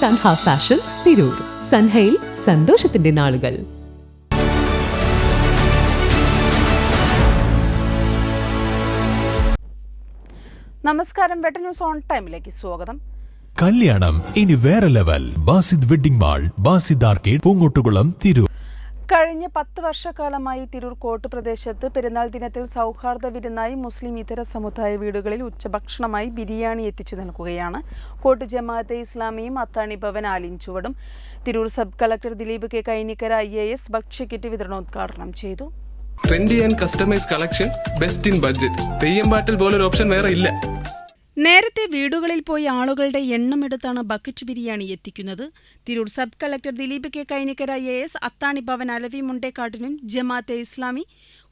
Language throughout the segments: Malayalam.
സൻഹ ഫാഷൻസ് തിരൂർ. സൻഹയിൽ സന്തോഷത്തിന്റെ നാളുകൾ. നമസ്കാരം വെട്ട ന്യൂസ് ഓൺ ടൈമിലേക്ക് സ്വാഗതം. കല്യാണം ഇനി വേറെ level. Basid wedding mall Basid arcade Poongottukulam Tirur. കഴിഞ്ഞ പത്ത് വർഷക്കാലമായി തിരൂർ കോട്ട് പ്രദേശത്ത് പെരുന്നാൾ ദിനത്തിൽ സൗഹാർദ്ദ വിരുന്നായി മുസ്ലിം ഇതര സമുദായ വീടുകളിൽ ഉച്ചഭക്ഷണമായി ബിരിയാണി എത്തിച്ചു നൽകുകയാണ്. കോട്ട് ജമാഅത്തെ ഇസ്ലാമിയും അത്താണി ഭവൻ ആലിൻ ചുവടും. Tirur sub collector Dileep K Kainikkara I A S ഭക്ഷ്യക്കിറ്റ് വിതരണോദ്ഘാടനം ചെയ്തു. Trendy and customise collection best in budget Theyyam പാട്ടിൽ പോലൊരു ഓപ്ഷൻ വേറെ ഇല്ല. നേരത്തെ വീടുകളിൽ പോയി ആളുകളുടെ എണ്ണം എടുത്താണ് ബക്കറ്റ് ബിരിയാണി എത്തിക്കുന്നത്. Tirur sub collector Dileep K Kainikkara A S Athani Bhavan Alavi മുണ്ടേക്കാട്ടിനും Jamaat-e Islami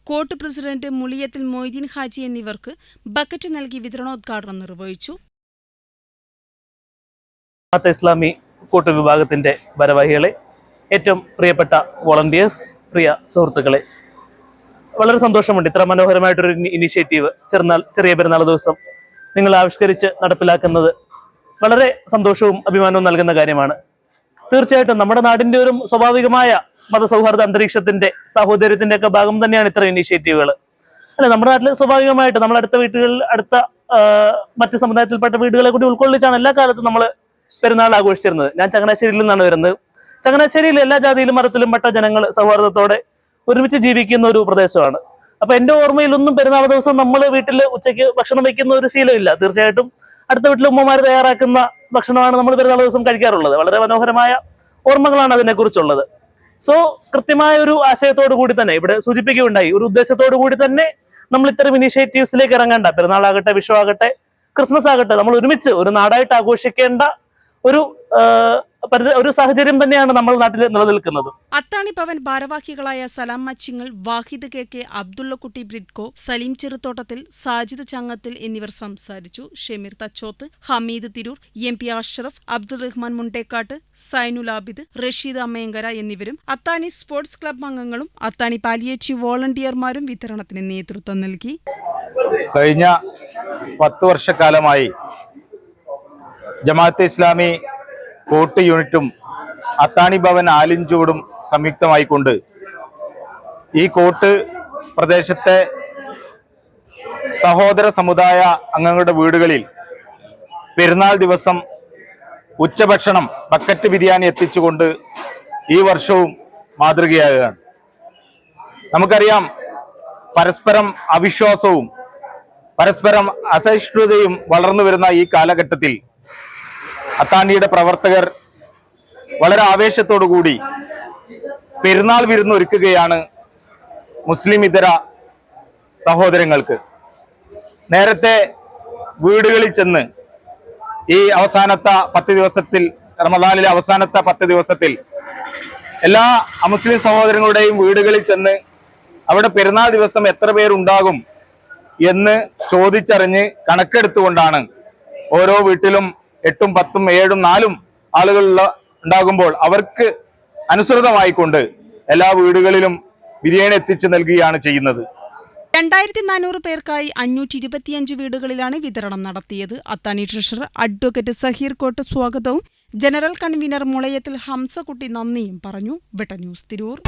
coat president Muliyathil Moideen Haji എന്നിവർക്ക് ബക്കറ്റ് നൽകി വിതരണോദ്ഘാടനം നിർവഹിച്ചു. ജമാഅത്തെ ഇസ്ലാമി കൂട്ടു വിഭാഗത്തിന്റെ ഭാരവാഹികളെ ഏറ്റവും പ്രിയപ്പെട്ട വോളണ്ടിയേഴ്സ് പ്രിയ സുഹൃത്തുക്കളെ വളരെ സന്തോഷമുണ്ട്. ഇത്ര മനോഹരമായിട്ടൊരു ഇനി- ഇനിഷ്യേറ്റീവ്. ചെറുനാൾ ചെറിയ പെരുന്നാൾ ദിവസം നിങ്ങൾ ആവിഷ്കരിച്ച് നടപ്പിലാക്കുന്നത് വളരെ സന്തോഷവും അഭിമാനവും നൽകുന്ന കാര്യമാണ്. തീർച്ചയായിട്ടും നമ്മുടെ നാടിന്റെ ഒരു സ്വാഭാവികമായ മതസൗഹാർദ്ദ അന്തരീക്ഷത്തിന്റെ സാഹോദര്യത്തിന്റെ ഒക്കെ ഭാഗം തന്നെയാണ് ഇത്തരം ഇനീഷ്യേറ്റീവുകൾ അല്ല നമ്മുടെ നാട്ടിൽ സ്വാഭാവികമായിട്ട് നമ്മൾ അടുത്ത വീട്ടുകളിൽ അടുത്ത മറ്റ് സമുദായത്തിൽപ്പെട്ട വീടുകളെ കൂടി ഉൾക്കൊള്ളിച്ചാണ് എല്ലാ കാലത്തും നമ്മൾ പെരുന്നാൾ ആഘോഷിച്ചിരുന്നത്. ഞാൻ ചങ്ങനാശ്ശേരിയിൽ നിന്നാണ് വരുന്നത്. ചങ്ങനാശ്ശേരിയിൽ എല്ലാ ജാതിയിലും മതത്തിലും പെട്ട ജനങ്ങൾ സൗഹാർദ്ദത്തോടെ ഒരുമിച്ച് ജീവിക്കുന്ന ഒരു പ്രദേശമാണ്. അപ്പൊ എന്റെ ഓർമ്മയിലൊന്നും പെരുന്നാൾ ദിവസം നമ്മൾ വീട്ടിൽ ഉച്ചയ്ക്ക് ഭക്ഷണം വെക്കുന്ന ഒരു ശീലമില്ല. തീർച്ചയായിട്ടും അടുത്ത വീട്ടിൽ ഉമ്മമാർ തയ്യാറാക്കുന്ന ഭക്ഷണമാണ് നമ്മൾ പെരുന്നാൾ ദിവസം കഴിക്കാറുള്ളത്. വളരെ മനോഹരമായ ഓർമ്മകളാണ് അതിനെക്കുറിച്ചുള്ളത്. സോ കൃത്യമായ ഒരു ആശയത്തോടു കൂടി തന്നെ ഇവിടെ സൂചിപ്പിക്കുകയുണ്ടായി. ഒരു ഉദ്ദേശത്തോടു കൂടി തന്നെ നമ്മൾ ഇത്തരം ഇനീഷ്യേറ്റീവ്സിലേക്ക് ഇറങ്ങേണ്ട. പെരുന്നാളാകട്ടെ വിഷു ആകട്ടെ ക്രിസ്മസ് ആകട്ടെ നമ്മൾ ഒരുമിച്ച് ഒരു നാടായിട്ട് ആഘോഷിക്കേണ്ട ഒരു ഒരു സാഹചര്യം തന്നെയാണ് നമ്മൾ നാട്ടിൽ നിലനിൽക്കുന്നത്. അത്താണി പവൻ ഭാരവാഹികളായ സലാം മച്ചിങ്ങൾ വാഹിദ് കെ കെ അബ്ദുള്ളക്കുട്ടി ബ്രിഡ്കോ സലീം ചെറുത്തോട്ടത്തിൽ സാജിദ് ചങ്ങത്തിൽ എന്നിവർ സംസാരിച്ചു. ഷെമീർ തച്ചോത്ത് ഹമീദ് തിരൂർ എം പി അഷ്റഫ് അബ്ദുൾ റഹ്മാൻ മുണ്ടേക്കാട്ട് സൈനുൽ ആബിദ് റഷീദ് അമ്മയങ്കര എന്നിവരും അത്താണി സ്പോർട്സ് ക്ലബ് അംഗങ്ങളും അത്താണി പാലിയേറ്റീവ് വോളണ്ടിയർമാരും വിതരണത്തിന് നേതൃത്വം നൽകി. കഴിഞ്ഞ പത്ത് വർഷക്കാലമായി ജമാഅത്തെ ഇസ്ലാമി കോട്ട് യൂണിറ്റും അത്താണി ഭവൻ ആലിഞ്ചൂടും സംയുക്തമായിക്കൊണ്ട് ഈ കോട്ട് പ്രദേശത്തെ സഹോദര സമുദായ അംഗങ്ങളുടെ വീടുകളിൽ പെരുന്നാൾ ദിവസം ഉച്ചഭക്ഷണം ബക്കറ്റ് ബിരിയാണി എത്തിച്ചുകൊണ്ട് ഈ വർഷവും മാതൃകയാകുകയാണ്. നമുക്കറിയാം പരസ്പരം അവിശ്വാസവും പരസ്പരം അസഹിഷ്ണുതയും വളർന്നു വരുന്ന ഈ കാലഘട്ടത്തിൽ അത്താണിയുടെ പ്രവർത്തകർ വളരെ ആവേശത്തോടു കൂടി പെരുന്നാൾ വിരുന്ന് ഒരുക്കുകയാണ് മുസ്ലിം ഇതര സഹോദരങ്ങൾക്ക്. നേരത്തെ വീടുകളിൽ ചെന്ന് ഈ അവസാനത്തെ പത്ത് ദിവസത്തിൽ റമദാനിലെ അവസാനത്തെ പത്ത് ദിവസത്തിൽ എല്ലാ അമുസ്ലിം സഹോദരങ്ങളുടെയും വീടുകളിൽ ചെന്ന് അവിടെ പെരുന്നാൾ ദിവസം എത്ര പേരുണ്ടാകും എന്ന് ചോദിച്ചറിഞ്ഞ് കണക്കെടുത്തുകൊണ്ടാണ് ഓരോ വീട്ടിലും എട്ടും പത്തും ഏഴും നാലും ആളുകൾ ഉണ്ടാകുമ്പോൾ അവർക്ക് അനുസൃതമായിക്കൊണ്ട് എല്ലാ വീടുകളിലും ബിരിയാണി എത്തിച്ചു നൽകുകയാണ് ചെയ്യുന്നത്. രണ്ടായിരത്തി നാനൂറ് പേർക്കായി അഞ്ഞൂറ്റി ഇരുപത്തിയഞ്ച് വീടുകളിലാണ് വിതരണം നടത്തിയത്. Athani treasurer advocate Saheer coat സ്വാഗതവും ജനറൽ കൺവീനർ മുളയത്തിൽ ഹംസകുട്ടി നന്ദിയും പറഞ്ഞു. വെട്ട ന്യൂസ് തിരൂർ.